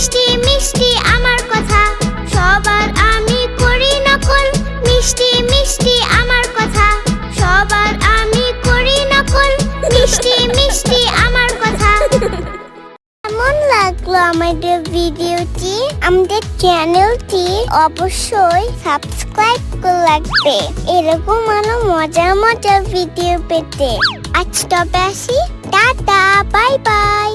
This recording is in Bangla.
মিষ্টি মিষ্টি আমার কথা। সবার আমি করি নকল, মিষ্টি মিষ্টি আমার কথা। সবার আমি করি নকল, মিষ্টি মিষ্টি আমার কথা। কেমন লাগল আমাদের ভিডিওটি? আমাদের চ্যানেলটি অবশ্যই সাবস্ক্রাইব করে রাখবে। এরকম আরও মজার মজার ভিডিও পেতে। আজ তবে আসি। Tata, bye bye.